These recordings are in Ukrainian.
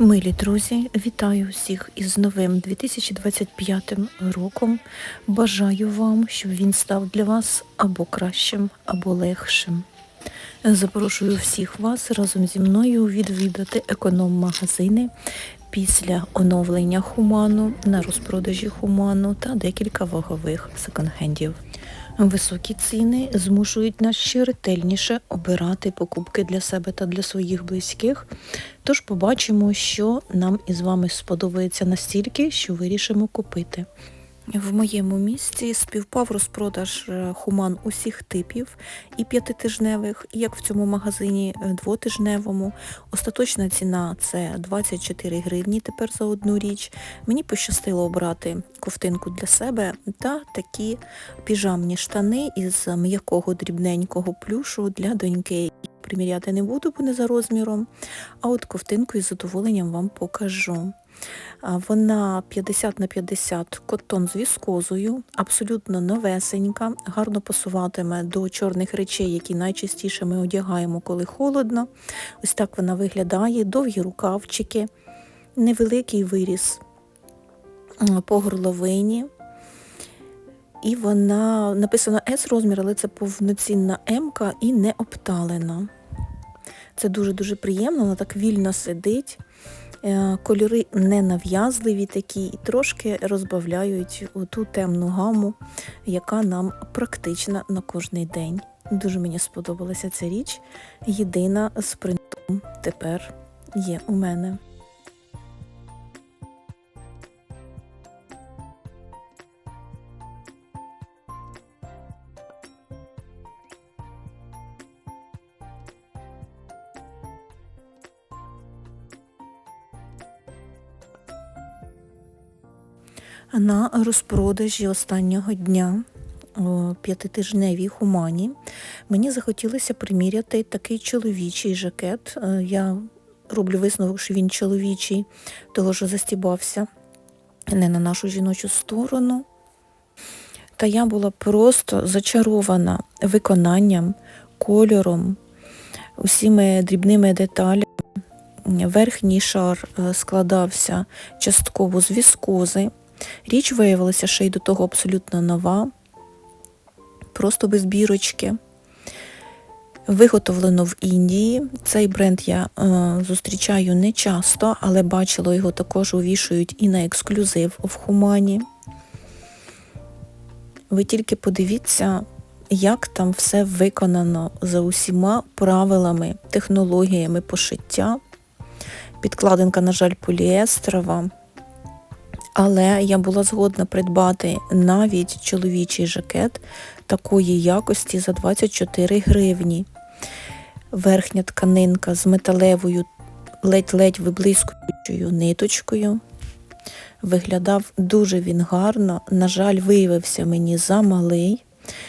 Милі друзі, вітаю всіх із новим 2025 роком. Бажаю вам, щоб він став для вас або кращим, або легшим. Запрошую всіх вас разом зі мною відвідати економ-магазини після оновлення хуману на розпродажі хуману та декілька вагових секонд-хендів. Високі ціни змушують нас ще ретельніше обирати покупки для себе та для своїх близьких. Тож побачимо, що нам із вами сподобається настільки, що вирішимо купити. В моєму місці співпав розпродаж е, хуман усіх типів і п'ятитижневих, як в цьому магазині е, двотижневому. Остаточна ціна це 24 гривні тепер за одну річ. Мені пощастило обрати ковтинку для себе та такі піжамні штани із м'якого дрібненького плюшу для доньки. Приміряти не буду, бо не за розміром, а от ковтинку із задоволенням вам покажу. Вона 50 на 50 котон з віскозою, абсолютно новесенька, гарно пасуватиме до чорних речей, які найчастіше ми одягаємо, коли холодно. Ось так вона виглядає, довгі рукавчики, невеликий виріс по горловині. І вона написано S розмір, але це повноцінна М і не обталена. Це дуже-дуже приємно, вона так вільно сидить. Е, Кольори не нав'язливі такі і трошки розбавляють ту темну гаму, яка нам практична на кожний день. Дуже мені сподобалася ця річ. Єдина з принтом тепер є у мене. Розпродажі останнього дня п'ятитижневій хумані мені захотілося приміряти такий чоловічий жакет. Е, Я роблю висновок, що він чоловічий, того що застібався не на нашу жіночу сторону. Та я була просто зачарована виконанням, кольором, усіми дрібними деталями. Верхній шар е, складався частково з віскози. Річ виявилася ще й до того абсолютно нова, просто без бірочки. Виготовлено в Індії. Цей бренд я е, зустрічаю не часто, але бачила, його також увішують і на ексклюзив в Хумані. Ви тільки подивіться, як там все виконано за усіма правилами, технологіями пошиття. Підкладинка, на жаль, поліестрова. Але я була згодна придбати навіть чоловічий жакет такої якості за 24 гривні. Верхня тканинка з металевою ледь-ледь виблискуючою ниточкою. Виглядав дуже він гарно, на жаль, виявився мені замалий.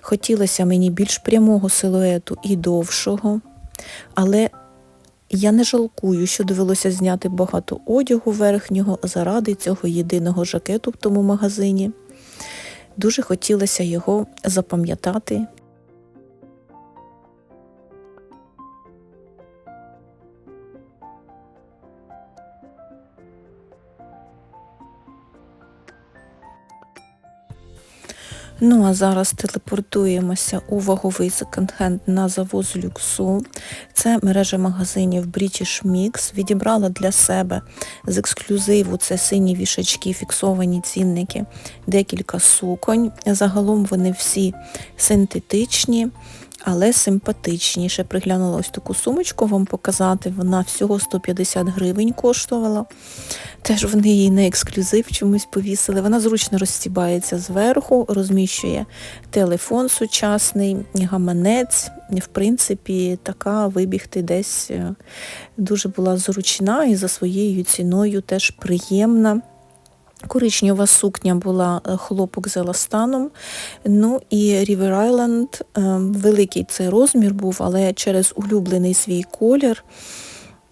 Хотілося мені більш прямого силуету і довшого, але я не жалкую, що довелося зняти багато одягу верхнього заради цього єдиного жакету в тому магазині. Дуже хотілося його запам'ятати. Ну а зараз телепортуємося у ваговий секонд-хенд на завоз люксу. Це мережа магазинів British Mix. Відібрала для себе з ексклюзиву це сині вішачки, фіксовані цінники, декілька суконь. Загалом вони всі синтетичні. Але симпатичніше. Приглянула таку сумочку вам показати. Вона всього 150 гривень коштувала. Теж вони її на ексклюзив чомусь повісили. Вона зручно розстібається зверху, розміщує телефон сучасний, гаманець. В принципі, така вибігти десь е, дуже була зручна і за своєю ціною теж приємна. Коричнева сукня була е, хлопок з еластаном. Ну і River Island, е, великий цей розмір був, але через улюблений свій колір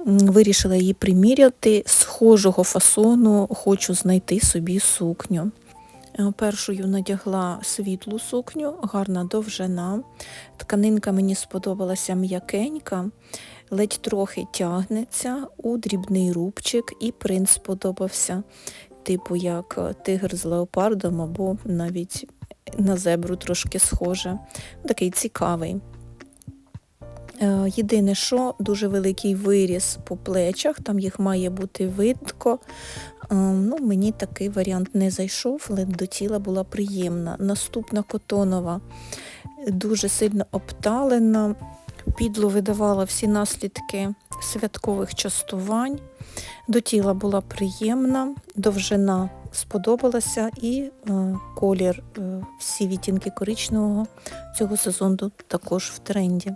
вирішила її приміряти. Схожого фасону хочу знайти собі сукню. Е, першою надягла світлу сукню, гарна довжина. Тканинка мені сподобалася м'якенька. ледь трохи тягнеться у дрібний рубчик, і принц сподобався, типу як е, тигр з леопардом або навіть на зебру трошки схоже. Такий цікавий. Е, Єдине, що дуже великий виріс по плечах, там їх має бути видко. Е, Ну, Мені такий варіант не зайшов, але до тіла була приємна. Наступна котонова, дуже сильно обталена, підло видавала всі наслідки святкових частувань. До тіла була приємна, довжина сподобалася і е, колір, е, всі відтінки коричневого цього сезону також в тренді.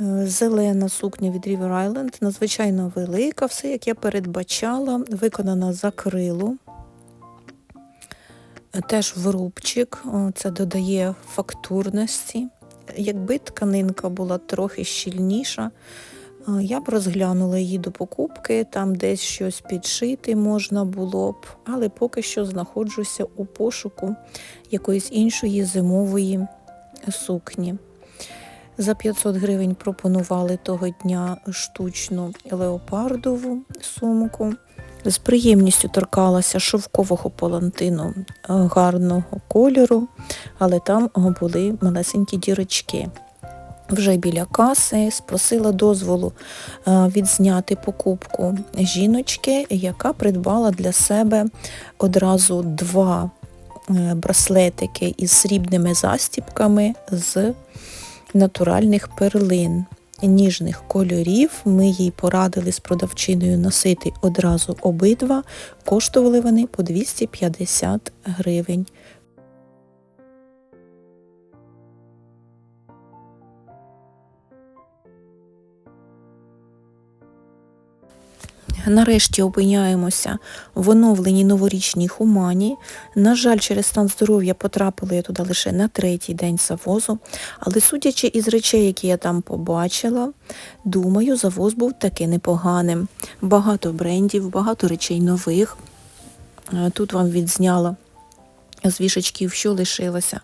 Е, Зелена сукня від River Island, надзвичайно велика, все як я передбачала, виконана з акрилу. Е, Теж в рубчик, це додає фактурності. Якби тканинка була трохи щільніша, е, я б розглянула її до покупки, там десь щось підшити можна було б, але поки що знаходжуся у пошуку якоїсь іншої зимової сукні. За 500 гривень пропонували того дня штучну леопардову сумку. З приємністю торкалася шовкового палантину е, гарного кольору, але там були малесенькі дірочки. Вже біля каси спросила дозволу е, відзняти покупку жіночки, яка придбала для себе одразу два е, браслетики із срібними застіпками з натуральних перлин. Ніжних кольорів ми їй порадили з продавчиною носити одразу обидва. Коштували вони по 250 гривень. Нарешті опиняємося в оновленій новорічній хумані. На жаль, через стан здоров'я потрапила я туди лише на третій день завозу, але судячи із речей, які я там побачила, думаю, завоз був таки непоганим. Багато брендів, багато речей нових. Е, Тут вам відзняла з вішечків, що лишилося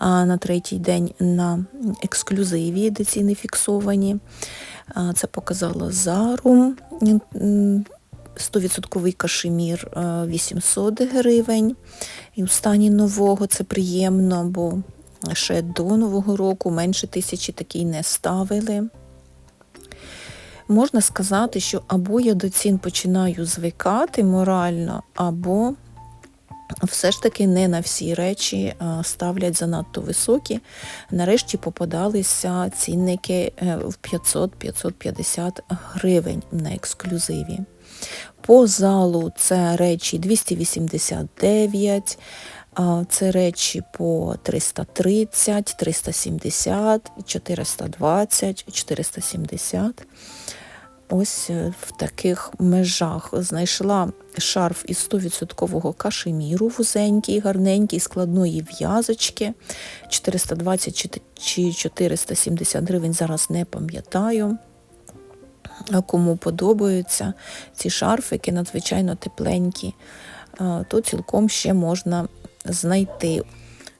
на третій день на ексклюзиві, де ціни фіксовані. Це показала Зару. 100% кашемір е, 800 гривень. І у стані нового це приємно, бо ще до Нового року менше тисячі такий не ставили. Можна сказати, що або я до цін починаю звикати морально, або все ж таки не на всі речі ставлять занадто високі. Нарешті попадалися цінники е, в 500-550 гривень на ексклюзиві. По залу це речі 289, це речі по 330, 370, 420, 470. Ось е, в таких межах знайшла шарф із 100% кашеміру вузенький, гарненький, складної в'язочки. 420 чи- чи 470 гривень, зараз не пам'ятаю. Кому подобаються ці шарфики, надзвичайно тепленькі, то цілком ще можна знайти.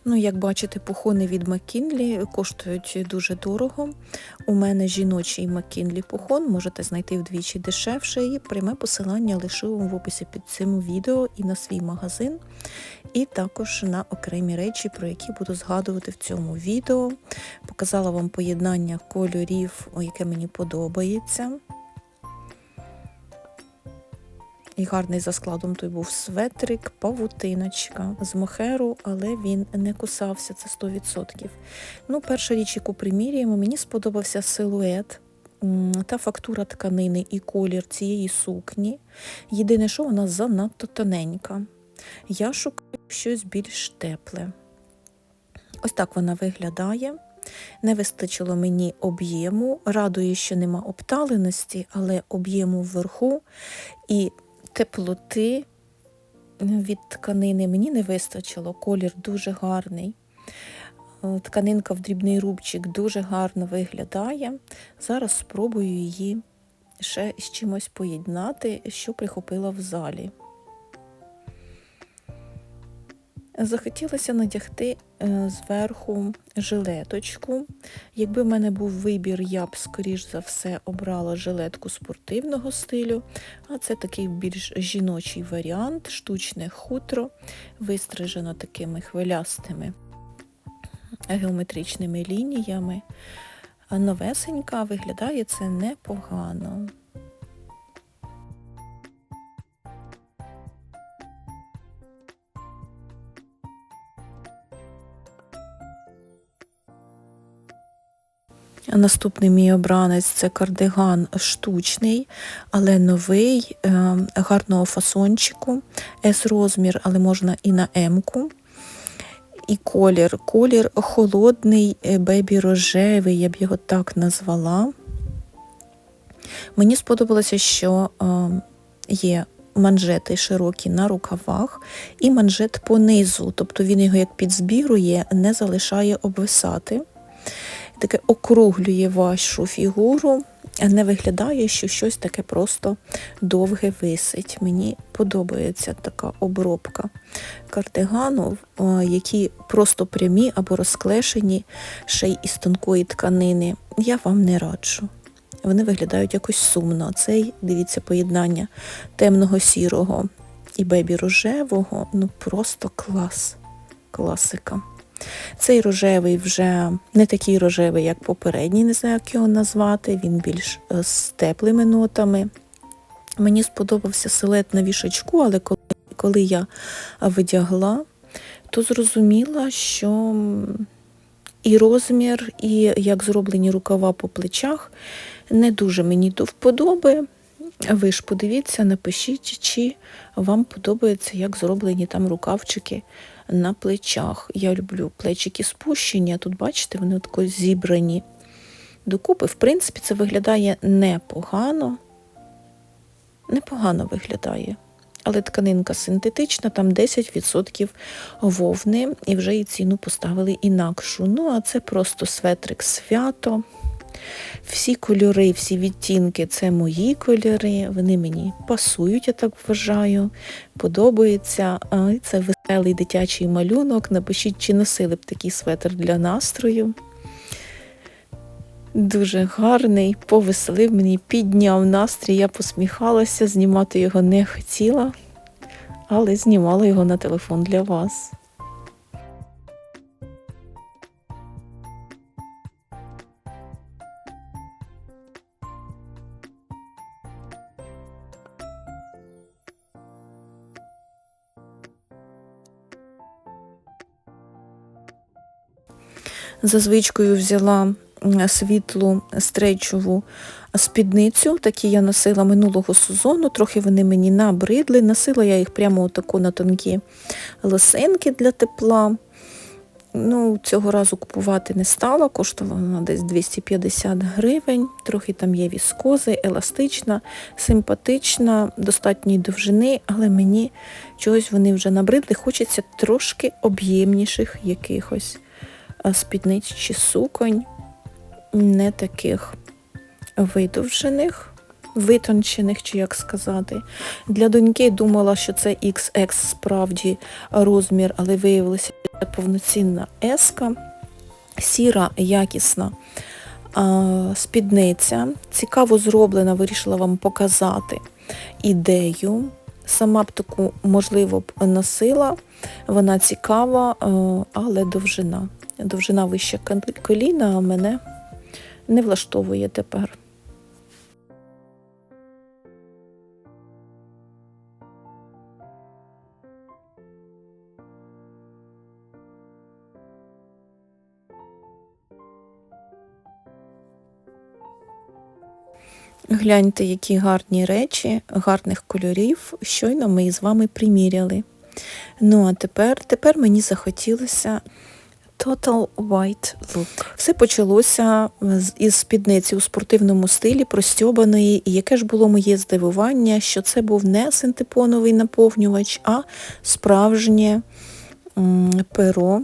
Ну, як бачите, пухони від Макінлі коштують дуже дорого. У мене жіночий Макінлі пухон, можете знайти вдвічі дешевше. І пряме посилання лишу вам в описі під цим відео і на свій магазин, і також на окремі речі, про які буду згадувати в цьому відео. Показала вам поєднання кольорів, яке мені подобається. І гарний за складом той був светрик, павутиночка з мохеру, але він не кусався, це 100%. Ну, перша річ, яку примірюємо, мені сподобався силует та фактура тканини і колір цієї сукні. Єдине, що вона занадто тоненька. Я шукаю щось більш тепле. Ось так вона виглядає. Не вистачило мені об'єму. Радує, що нема обталеності, але об'єму вверху і теплоти від тканини мені не вистачило. Колір дуже гарний. Е, Тканинка в дрібний рубчик дуже гарно виглядає. Зараз спробую її ще з чимось поєднати, що прихопила в залі. Захотілося надягти е, зверху жилеточку. Якби в мене був вибір, я б, скоріш за все, обрала жилетку спортивного стилю, а це такий більш жіночий варіант, штучне хутро, вистрижено такими хвилястими геометричними лініями. Новесенька виглядає це непогано. Наступний мій обранець це кардиган штучний, але новий, е, гарного фасончику, С-розмір, але можна і на М-ку. І колір. Колір холодний, е, бебі-рожевий, я б його так назвала. Мені сподобалося, що е, є манжети широкі на рукавах і манжет понизу, тобто він його як підзбірує, не залишає обвисати таке округлює вашу фігуру, а не виглядає, що щось таке просто довге висить. Мені подобається така обробка кардигану, які просто прямі або розклешені ще й із тонкої тканини. Я вам не раджу. Вони виглядають якось сумно. Цей, дивіться, поєднання темного сірого і бебі рожевого ну просто клас, класика. Цей рожевий вже не такий рожевий, як попередній, не знаю, як його назвати, він більш е, з теплими нотами. Мені сподобався силет на вішачку, але коли, коли я видягла, то зрозуміла, що і розмір, і як зроблені рукава по плечах не дуже мені до вподоби. Ви ж подивіться, напишіть, чи вам подобається, як зроблені там рукавчики на плечах. Я люблю плечики спущені, а тут, бачите, вони тако зібрані докупи. В принципі, це виглядає непогано. Непогано виглядає. Але тканинка синтетична, там 10% вовни, і вже і ціну поставили інакшу. Ну, а це просто светрик свято. Всі кольори, всі відтінки це мої кольори, вони мені пасують, я так вважаю, подобається. Це веселий дитячий малюнок. Напишіть, чи носили б такий светр для настрою. Дуже гарний, повеселив мені, підняв настрій, я посміхалася, знімати його не хотіла, але знімала його на телефон для вас. За звичкою взяла світлу стрейчову спідницю, такі я носила минулого сезону, трохи вони мені набридли. Носила я їх прямо отаку на тонкі лосинки для тепла. Ну, Цього разу купувати не стала, коштувала десь 250 гривень, трохи там є віскози, еластична, симпатична, достатньої довжини, але мені чогось вони вже набридли, хочеться трошки об'ємніших якихось спідниць чи суконь, не таких видовжених, витончених, чи як сказати. Для доньки думала, що це XX справді розмір, але виявилося це повноцінна еска, сіра, якісна спідниця. Цікаво зроблена, вирішила вам показати ідею. Сама б таку, можливо, б носила, вона цікава, але довжина довжина вища коліна, а мене не влаштовує тепер. Гляньте, які гарні речі, гарних кольорів, щойно ми із вами приміряли. Ну, а тепер, тепер мені захотілося Total White Look. Все почалося із спідниці у спортивному стилі, простьобаної, і яке ж було моє здивування, що це був не синтепоновий наповнювач, а справжнє перо,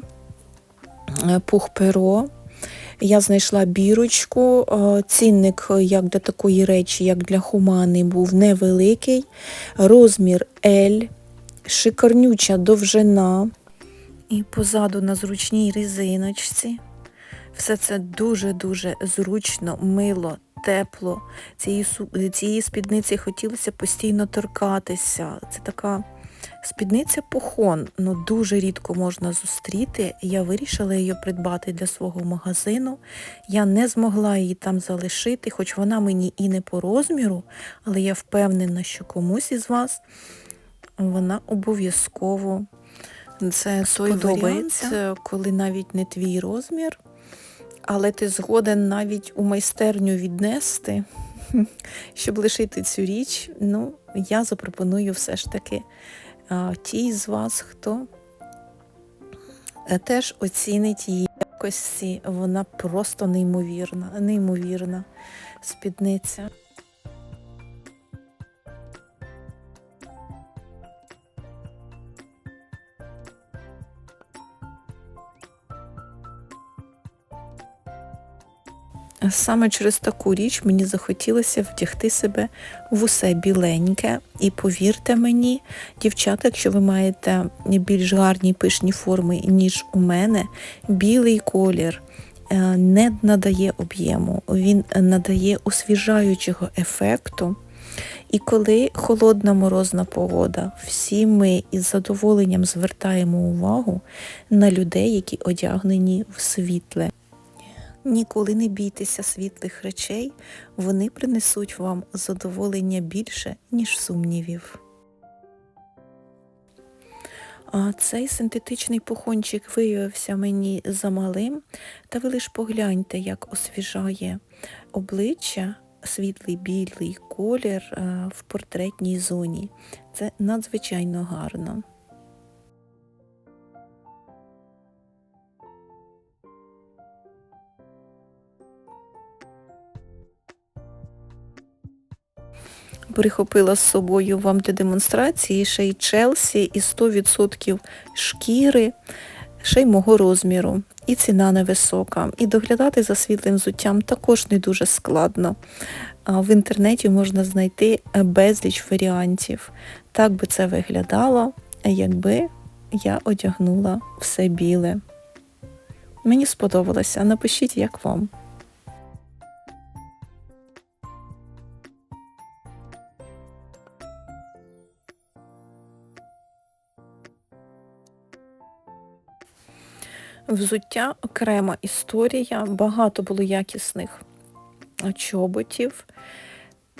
е, пух-перо. Я знайшла бірочку, е, цінник як для такої речі, як для хумани, був невеликий, розмір L, шикарнюча довжина. І позаду на зручній резиночці. Все це дуже-дуже зручно, мило, тепло. Цієї, цієї спідниці хотілося постійно торкатися. Це така спідниця похон, ну дуже рідко можна зустріти. Я вирішила її придбати для свого магазину. Я не змогла її там залишити, хоч вона мені і не по розміру, але я впевнена, що комусь із вас вона обов'язково це сподобається, коли навіть не твій розмір, але ти згоден навіть у майстерню віднести, щоб лишити цю річ. Ну, я запропоную все ж таки тій з вас, хто е, теж оцінить її якості. Вона просто неймовірна, неймовірна спідниця. Саме через таку річ мені захотілося вдягти себе в усе біленьке. І повірте мені, дівчата, якщо ви маєте більш гарні пишні форми, ніж у мене, білий колір е, не надає об'єму, він надає освіжаючого ефекту. І коли холодна морозна погода, всі ми із задоволенням звертаємо увагу на людей, які одягнені в світле. Ніколи не бійтеся світлих речей, вони принесуть вам задоволення більше, ніж сумнівів. А цей синтетичний пухончик виявився мені замалим, та ви лиш погляньте, як освіжає обличчя світлий білий колір е, в портретній зоні. Це надзвичайно гарно. Прихопила з собою вам для демонстрації ще й Челсі і 100% шкіри, ще й мого розміру. І ціна невисока. І доглядати за світлим взуттям також не дуже складно. В інтернеті можна знайти безліч варіантів. Так би це виглядало, якби я одягнула все біле. Мені сподобалося. Напишіть, як вам. Взуття окрема історія, багато було якісних чоботів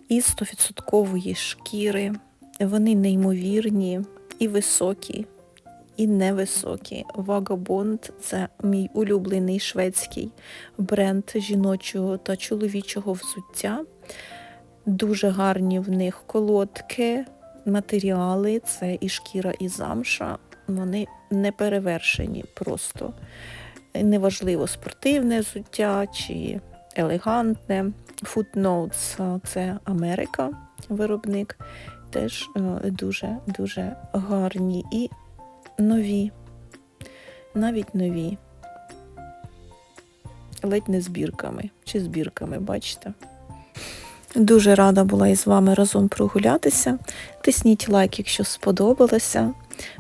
із 100% шкіри. Вони неймовірні і високі, і невисокі. Vagabond – це мій улюблений шведський бренд жіночого та чоловічого взуття. Дуже гарні в них колодки, матеріали, це і шкіра, і замша. Вони не перевершені просто. Неважливо спортивне взуття чи елегантне. Footnotes – це Америка, виробник. Теж дуже-дуже гарні і нові, навіть нові. Ледь не збірками чи збірками, бачите. Дуже рада була із вами разом прогулятися. Тисніть лайк, якщо сподобалося.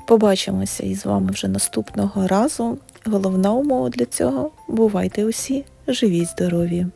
Побачимося із вами вже наступного разу. Головна умова для цього бувайте усі живі, здорові!